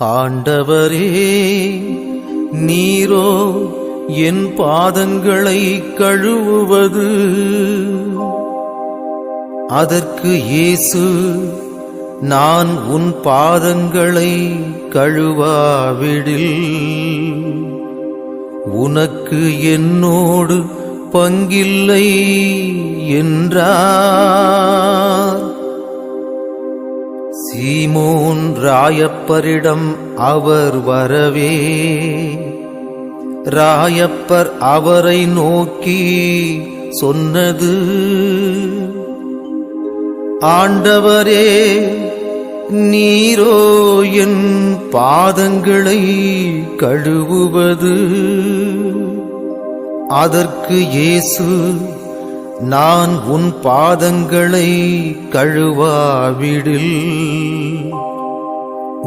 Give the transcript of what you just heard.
ஆண்டவரே நீரோ என் பாதங்களை கழுவுவது. அதற்கு இயேசு நான் உன் பாதங்களை கழுவாவிடில். உனக்கு என்னோடு பங்கில்லை என்றார். சீமோன் ராயப்பரிடம் அவர் வரவே. ராயப்பர் அவரை நோக்கி சொன்னது ஆண்டவரே நீரோ என் பாதங்களை கழுவுவது. அதற்கு இயேசு நான் உன் பாதங்களை கழுவாவிடில்.